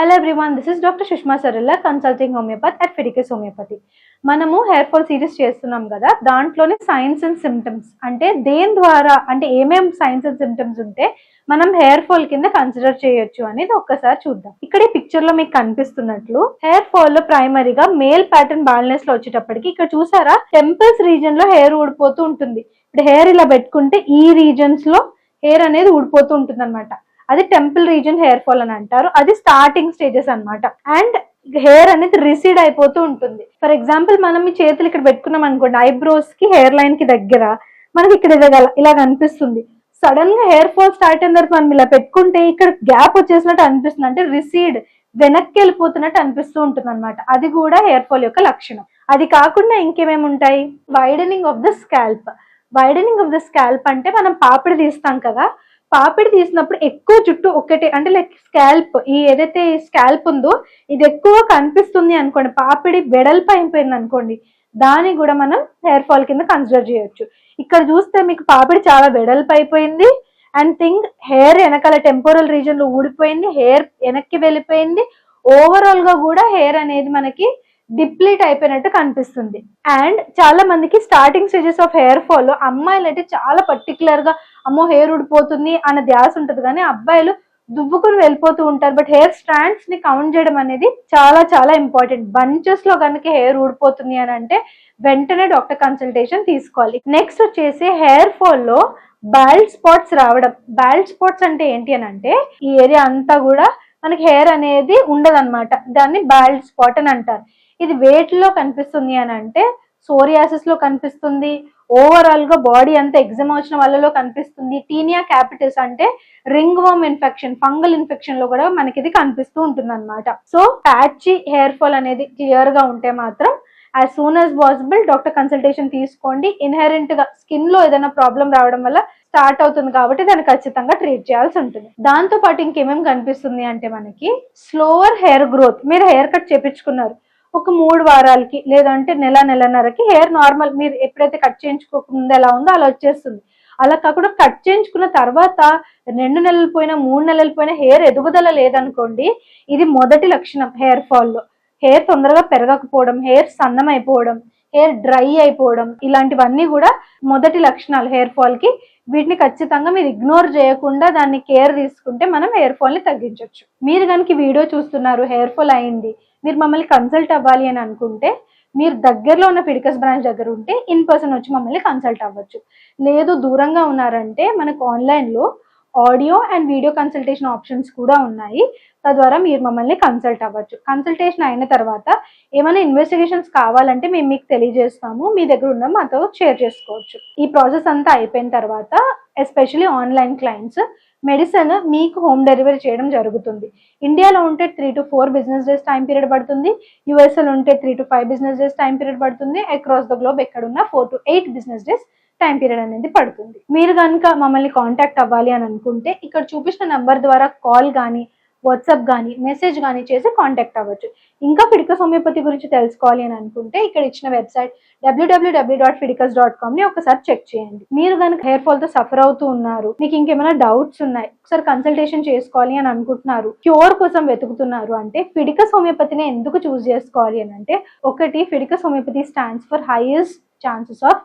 Hello everyone this is doctor Sushma Saralla consulting homeopathy at Fiticus homeopathy మనము hair fall series చేస్తున్నాం కదా దాంట్లోనే science and symptoms అంటే దేని ద్వారా అంటే ఏమేం సైన్స్ అండ్ సిమ్టమ్స్ ఉంటే మనం హెయిర్ ఫాల్ కింద కన్సిడర్ చేయొచ్చు అనేది ఒక్కసారి చూద్దాం. ఇక్కడ ఈ పిక్చర్లో మీకు కనిపిస్తున్నట్లు హెయిర్ ఫాల్లో ప్రైమరీగా మేల్ ప్యాటర్న్ బ్యాలెన్స్లో వచ్చేటప్పటికి ఇక్కడ చూసారా టెంపుల్స్ రీజన్లో హెయిర్ ఊడిపోతూ ఉంటుంది. ఇప్పుడు హెయిర్ ఇలా పెట్టుకుంటే ఈ రీజన్స్లో హెయిర్ అనేది ఊడిపోతూ ఉంటుంది అనమాట అది టెంపుల్ రీజన్ హెయిర్ ఫాల్ అని అంటారు. అది స్టార్టింగ్ స్టేజెస్ అన్నమాట. అండ్ హెయిర్ అనేది రిసీడ్ అయిపోతూ ఉంటుంది. ఫర్ ఎగ్జాంపుల్ మనం ఈ చేతులు ఇక్కడ పెట్టుకున్నాం అనుకోండి ఐబ్రోస్కి హెయిర్ లైన్కి దగ్గర మనకి ఇక్కడ ఇలా ఇలా కనిపిస్తుంది. సడన్గా హెయిర్ ఫాల్ స్టార్ట్ అయిన తర్వాత మనం ఇలా పెట్టుకుంటే ఇక్కడ గ్యాప్ వచ్చేసినట్టు అనిపిస్తుంది. అంటే రిసీడ్ వెనక్కి వెళ్ళిపోతున్నట్టు అనిపిస్తూ ఉంటుంది అనమాట అది కూడా హెయిర్ ఫాల్ యొక్క లక్షణం. అది కాకుండా ఇంకేమేమి ఉంటాయి? Widening of the scalp widening of the scalp అంటే మనం పాపిడి తీస్తాం కదా పాపిడి తీసినప్పుడు ఎక్కువ జుట్టు ఒకటే అంటే లైక్ స్కాల్ప్ ఈ ఏదైతే స్కాల్ప్ ఉందో ఇది ఎక్కువ కనిపిస్తుంది అనుకోండి పాపిడి వెడల్పు అయిపోయింది అనుకోండి దాన్ని కూడా మనం హెయిర్ ఫాల్ కింద కన్సిడర్ చేయొచ్చు. ఇక్కడ చూస్తే మీకు పాపిడి చాలా వెడల్పు అయిపోయింది అండ్ థింగ్ హెయిర్ వెనకాల టెంపోరల్ రీజన్లో ఊడిపోయింది హెయిర్ వెనక్కి వెళ్ళిపోయింది ఓవరాల్గా కూడా హెయిర్ అనేది మనకి డిప్లీట్ అయిపోయినట్టు కనిపిస్తుంది. అండ్ చాలా మందికి స్టార్టింగ్ స్టేజెస్ ఆఫ్ హెయిర్ ఫాల్లో అమ్మాయిలు అయితే చాలా పర్టికులర్గా అమ్మో హెయిర్ ఊడిపోతుంది అన్న ధ్యాస ఉంటుంది. కానీ అబ్బాయిలు దువ్వుకుని వెళ్ళిపోతూ ఉంటారు. బట్ హెయిర్ స్ట్రాండ్స్ని కౌంట్ చేయడం అనేది చాలా చాలా ఇంపార్టెంట్ బంచెస్లో కనుక హెయిర్ ఊడిపోతుంది అని అంటే వెంటనే డాక్టర్ కన్సల్టేషన్ తీసుకోవాలి. నెక్స్ట్ వచ్చేసి హెయిర్ ఫాల్లో బాల్డ్ స్పాట్స్ రావడం. బాల్డ్ స్పాట్స్ అంటే ఏంటి అని అంటే ఈ ఏరియా అంతా కూడా మనకి హెయిర్ అనేది ఉండదన్నమాట. దాన్ని బాల్డ్ స్పాట్ అని అంటారు. ఇది weight లో కనిపిస్తుంది అని అంటే సోరియాసిస్లో కనిపిస్తుంది. ఓవరాల్గా బాడీ అంతా ఎగ్జామ్ వచ్చిన వాళ్ళలో కనిపిస్తుంది. టీనియా క్యాపిటిస్ అంటే రింగ్ వర్మ్ ఇన్ఫెక్షన్ ఫంగల్ ఇన్ఫెక్షన్లో కూడా మనకి ఇది కనిపిస్తూ ఉంటుంది అనమాట సో ప్యాచీ హెయిర్ ఫాల్ అనేది క్లియర్గా ఉంటే మాత్రం as soon as possible doctor consultation తీసుకోండి. ఇన్హెరెంట్గా స్కిన్లో ఏదైనా ప్రాబ్లం రావడం వల్ల స్టార్ట్ అవుతుంది కాబట్టి దాన్ని ఖచ్చితంగా ట్రీట్ చేయాల్సి ఉంటుంది. దాంతో పాటు ఇంకేమేమి కనిపిస్తుంది అంటే మనకి స్లోవర్ హెయిర్ గ్రోత్ మీరు హెయిర్ కట్ చేపించుకున్నారు. ఒక మూడు వారాలకి లేదంటే నెల నెలన్నరకి హెయిర్ నార్మల్ మీరు ఎప్పుడైతే కట్ చేయించుకోకుండా ఎలా ఉందో అలా వచ్చేస్తుంది. అలా కాకుండా కట్ చేయించుకున్న తర్వాత రెండు నెలలు పోయినా మూడు నెలలు పోయినా హెయిర్ ఎదుగుదల లేదనుకోండి ఇది మొదటి లక్షణం హెయిర్ ఫాల్లో. హెయిర్ తొందరగా పెరగకపోవడం హెయిర్ సన్నం అయిపోవడం హెయిర్ డ్రై అయిపోవడం ఇలాంటివన్నీ కూడా మొదటి లక్షణాలు హెయిర్ ఫాల్కి వీటిని ఖచ్చితంగా మీరు ఇగ్నోర్ చేయకుండా దాన్ని కేర్ తీసుకుంటే మనం హెయిర్ ఫాల్ని తగ్గించవచ్చు మీరు కనుక వీడియో చూస్తున్నారు హెయిర్ ఫాల్ అయింది మీరు మమ్మల్ని కన్సల్ట్ అవ్వాలి అని అనుకుంటే మీరు దగ్గరలో ఉన్న ఫిడికస్ బ్రాంచ్ దగ్గర ఉంటే ఇన్ పర్సన్ వచ్చి మమ్మల్ని కన్సల్ట్ అవ్వచ్చు. లేదు దూరంగా ఉన్నారంటే మనకు ఆన్లైన్లో audio and video consultation options కూడా ఉన్నాయి. తద్వారా మీరు మమ్మల్ని కన్సల్ట్ అవ్వచ్చు. కన్సల్టేషన్ అయిన తర్వాత ఏమైనా ఇన్వెస్టిగేషన్స్ కావాలంటే మేము మీకు తెలియజేస్తాము. మీ దగ్గర ఉన్న మాతో షేర్ చేసుకోవచ్చు. ఈ ప్రాసెస్ అంతా అయిపోయిన తర్వాత ఎస్పెషలీ ఆన్లైన్ క్లయింట్స్ మెడిసిన్ మీకు హోమ్ డెలివరీ చేయడం జరుగుతుంది. ఇండియాలో ఉంటే three to four business days time period పడుతుంది. యూఎస్ఎల్ ఉంటే three to five business days time period పడుతుంది. అక్రాస్ ద గ్లోబ్ ఎక్కడున్నా four to eight business days time period అనేది పడుతుంది. మీరు కనుక మమ్మల్ని కాంటాక్ట్ అవ్వాలి అని అనుకుంటే ఇక్కడ చూపించిన నెంబర్ ద్వారా కాల్ కానీ వాట్సాప్ కానీ మెసేజ్ కానీ చేసి కాంటాక్ట్ అవ్వచ్చు. ఇంకా ఫిడికస్ హోమియోపతి గురించి తెలుసుకోవాలి అని అనుకుంటే ఇక్కడ ఇచ్చిన website W W W dot Fiticus dot కామ్ని ఒకసారి చెక్ చేయండి. మీరు కనుక హెయిర్ ఫాల్తో సఫర్ అవుతూ ఉన్నారు మీకు ఇంకేమైనా డౌట్స్ ఉన్నాయి ఒకసారి కన్సల్టేషన్ చేసుకోవాలి అని అనుకుంటున్నారు క్యూర్ కోసం వెతుకుతున్నారు అంటే ఫిడికస్ హోమియోపతిని ఎందుకు చూస్ చేసుకోవాలి అని అంటే ఒకటి Fiticus homeopathy stands for highest chances of